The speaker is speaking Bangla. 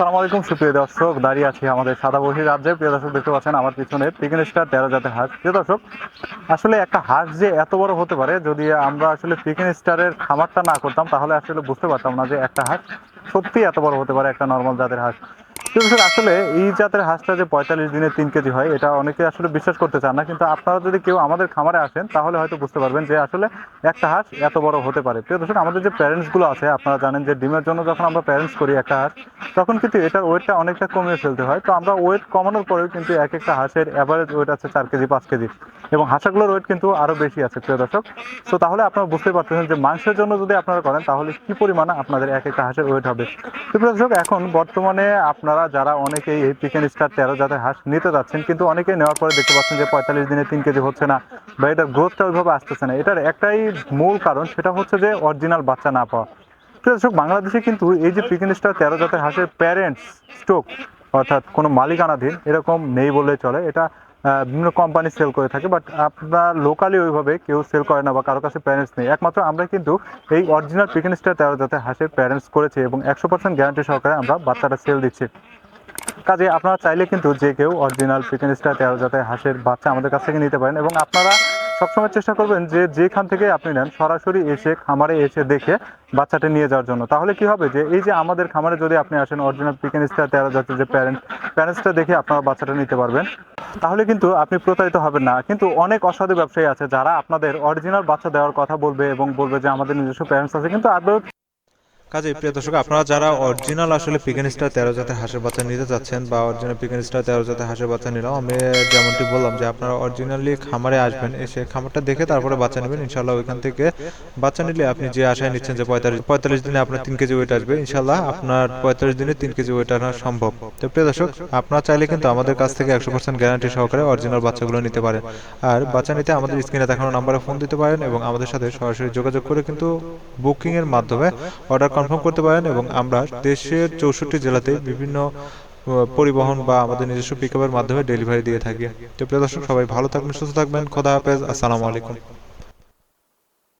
আসসালামু আলাইকুম, সুপ্রিয় দর্শক। দাঁড়িয়ে আছি আমাদের সাদাবহি রাজ্যে। প্রিয় দর্শক, দেখতে পাচ্ছেন আমার পিছনে পিকনিক স্টার তেরো জাতের হাঁস। প্রিয় দর্শক, আসলে একটা হাঁস যে এত বড় হতে পারে, যদি আমরা আসলে স্টারের খামারটা না করতাম, তাহলে আসলে বুঝতে পারতাম না যে একটা হাঁস সত্যি এত বড় হতে পারে একটা নর্মাল জাতের হাঁস। দর্শক আসলে এই জাতের হাঁসটা যে পঁয়তাল্লিশ দিনে তিন কেজি হয়, এটা অনেকে আসলে বিশ্বাস করতে চান না, কিন্তু আপনারা যদি কেউ আমাদের খামারে আসেন, তাহলে হয়তো বুঝতে পারবেন যে আসলে একটা হাঁস এত বড় হতে পারে। প্রিয় দর্শক, আমাদের যে প্যারেন্টসগুলো আছে, আপনারা জানেন যে ডিমের জন্য যখন আমরা প্যারেন্টস করি একটা হাঁস, তখন কিন্তু এটার ওয়েটটা অনেকটা কমিয়ে ফেলতে হয়। তো আমরা ওয়েট কমানোর পরেও কিন্তু এক একটা হাঁসের অ্যাভারেজ ওয়েট আছে চার কেজি, পাঁচ কেজি এবং হাঁসাগুলোর ওয়েট কিন্তু আরও বেশি আছে, প্রিয় দর্শক। তো তাহলে আপনারা বুঝতে পারতেছেন যে মাংসের জন্য যদি আপনারা করেন, তাহলে কি পরিমাণে আপনাদের এক একটা হাঁসের ওয়েট হবে? তো প্রিয় দর্শক, এখন বর্তমানে আপনারা যারা অনেকেই এই চিকেন স্টার তেরো জাতের হাঁস নিতে যাচ্ছেন, কিন্তু অনেকেই নেওয়ার পরে দেখতে পাচ্ছেন যে পঁয়তাল্লিশ দিনে তিন কেজি হচ্ছে না বা এটার গ্রোথটা ওইভাবে আসতেছে না। এটার একটাই মূল কারণ, সেটা হচ্ছে যে অরিজিনাল বাচ্চা না পাওয়া। দর্শক, বাংলাদেশে কিন্তু এই যে পিকেন স্টার তেরো জাতের হাঁসের প্যারেন্টস স্টোক অর্থাৎ কোনো মালিকানাধীন এরকম নেই বললে চলে। এটা বিভিন্ন কোম্পানি সেল করে থাকে বাট আপনার লোকালি ওইভাবে কেউ সেল করে না বা কারও কাছে প্যারেন্টস নেই। একমাত্র আমরা কিন্তু এই অরিজিনাল পিকেন স্টার তেরো জাতের হাঁসের প্যারেন্টস করেছি এবং একশো পার্সেন্ট গ্যারান্টি সহকারে আমরা বাচ্চাটা সেল দিচ্ছি। কাজে আপনারা চাইলে কিন্তু যে কেউ অরিজিনাল চিকেন স্টার তেরো জাতের হাঁসের বাচ্চা আমাদের কাছ থেকে নিতে পারেন এবং আপনারা সবসময় চেষ্টা করবেন যে যেখান থেকে আপনি নেন, সরাসরি এসে খামারে এসে দেখে বাচ্চাটা নিয়ে যাওয়ার জন্য। তাহলে কি হবে যে এই যে আমাদের খামারে যদি আপনি আসেন অরিজিনাল চিকেন স্টার তেরো জাতের যে প্যারেন্ট প্যারেন্টসটা দেখে আপনারা বাচ্চাটা নিতে পারবেন, তাহলে কিন্তু আপনি প্রতারিত হবেন না। কিন্তু অনেক অসাধু ব্যবসায়ী আছে যারা আপনাদের অরিজিনাল বাচ্চা দেওয়ার কথা বলবে এবং বলবে যে আমাদের নিজস্ব প্যারেন্টস আছে, কিন্তু আদৌ কাজে প্রিয় দর্শক, আপনারা যারা অরিজিনাল আসলে পিকেন স্টার তেরো জাতের হাঁসের বাচ্চা নিতে চাচ্ছেন বা অরিজিনাল পিকেন স্টার তেরো জাতের হাঁসের বাচ্চা নিলাম, আমি যেমনটি বললাম যে আপনারা অরিজিনালি খামারে আসবেন, এসে খামারটা দেখে তারপরে বাচ্চা নেবেন। ইনশাল্লাহ ওইখান থেকে বাচ্চা নিলে আপনি যে আশায় নিচ্ছেন যে পঁয়তাল্লিশ পঁয়তাল্লিশ দিনে আপনার তিন কেজি ওয়েট আসবে ইনশাল্লাহ আপনার পঁয়তাল্লিশ দিনে তিন কেজি ওয়েট আনা সম্ভব। তো প্রিয় দর্শক, আপনারা চাইলে কিন্তু আমাদের কাছ থেকে একশো পার্সেন্ট গ্যারান্টি সহকারে অরিজিনাল বাচ্চাগুলো নিতে পারেন। আর বাচ্চা নিতে আমাদের স্ক্রিনে দেখানো নাম্বারে ফোন দিতে পারেন এবং আমাদের সাথে সরাসরি যোগাযোগ করে কিন্তু বুকিং এর মাধ্যমে অর্ডার কনফার্ম করতে পারেন এবং আমরা দেশের চৌষট্টি জেলাতে বিভিন্ন পরিবহন বা আমাদের নিজস্ব পিকআপের মাধ্যমে ডেলিভারি দিয়ে থাকি। তো প্রিয় দর্শক, সবাই ভালো থাকবেন, সুস্থ থাকবেন, খোদা হাফেজ, আসসালামু আলাইকুম।